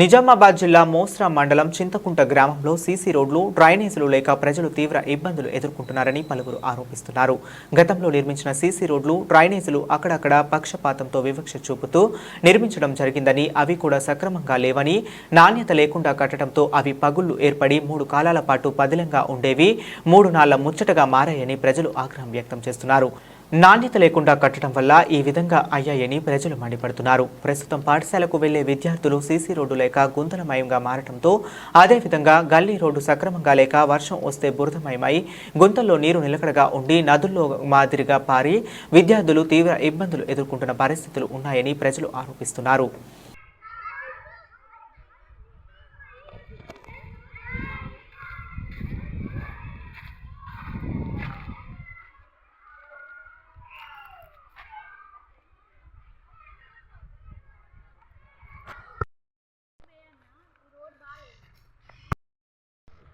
నిజామాబాద్ జిల్లా మోస్రా మండలం చింతకుంట గ్రామంలో సీసీ రోడ్లు డ్రైనేజీలు లేక ప్రజలు తీవ్ర ఇబ్బందులు ఎదుర్కొంటున్నారని పలువురు ఆరోపిస్తున్నారు. గతంలో నిర్మించిన సీసీ రోడ్లు డ్రైనేజీలు అక్కడక్కడ పక్షపాతంతో వివక్ష చూపుతూ నిర్మించడం జరిగిందని అవి కూడా సక్రమంగా లేవని నాణ్యత లేకుండా కట్టడంతో అవి పగుళ్ళు ఏర్పడి మూడు కాలాల పాటు పదిలంగా ఉండేవి మూడు నాళ్ళ ముచ్చటగా మారాయని ప్రజలు ఆగ్రహం వ్యక్తం చేస్తున్నారు. నాణ్యత లేకుండా కట్టడం వల్ల ఈ విధంగా అయ్యాయని ప్రజలు మండిపడుతున్నారు. ప్రస్తుతం పాఠశాలకు వెళ్ళే విద్యార్థులు సీసీ రోడ్డు లేక గుంతలమయంగా మారటంతో అదేవిధంగా గల్లీ రోడ్డు సక్రమంగా లేక వర్షం వస్తే బురదమయమై గుంతల్లో నీరు నిలకడగా ఉండి నదుల్లో మాదిరిగా పారి విద్యార్థులు తీవ్ర ఇబ్బందులు ఎదుర్కొంటున్న పరిస్థితులు ఉన్నాయని ప్రజలు ఆరోపిస్తున్నారు.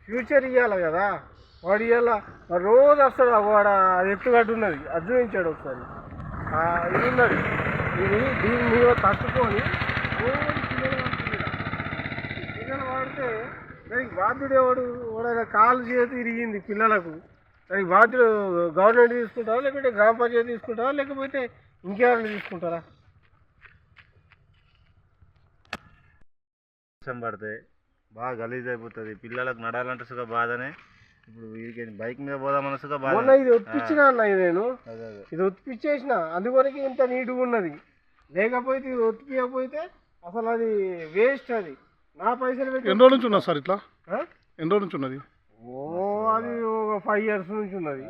ఫ్యూచర్ ఇవ్వాలి కదా. వాడు ఇవ్వాల మరి రోజు వస్తాడు ఆ వాడు అది ఎత్తుగడ్డ ఉన్నది? అది చూపించాడు ఒకసారి. ఇది ఉన్నది. ఇది దీన్ని మీద తట్టుకొని పిల్లలు వాడితే దానికి బాధ్యుడు ఎవడు? వాడు కాలు చేతి ఇరిగింది పిల్లలకు. దానికి బాధ్యుడు గవర్నమెంట్ తీసుకుంటారా లేకపోతే గ్రామ పంచాయతీ తీసుకుంటారా లేకపోతే ఇంకెవరైనా తీసుకుంటారా? వర్షం పడితే బాగా గలీజ్ అయిపోతుంది పిల్లలకు నడాలంటే సుగా బాధనే. ఇప్పుడు వీరికి బైక్ మీద పోదామన్న సుగా బాధ మొన్న ఇది ఒప్పించిన అన్న ఇది నేను. అదే అదే. ఇది ఒత్తిపించేసిన అందుకొరకు ఇంత నీట్గా ఉన్నది. లేకపోతే ఇది ఒత్తిపించకపోతే అసలు అది వేస్ట్ అది. నా పైసలు పెట్టి ఎన్ని రోజుల నుంచి ఉన్నది సార్ ఇట్లా? ఆ? ఎన్ని రోజుల నుంచి ఉన్నది? ఓ అది ఒక ఫైవ్ ఇయర్స్ నుంచి ఉన్నది.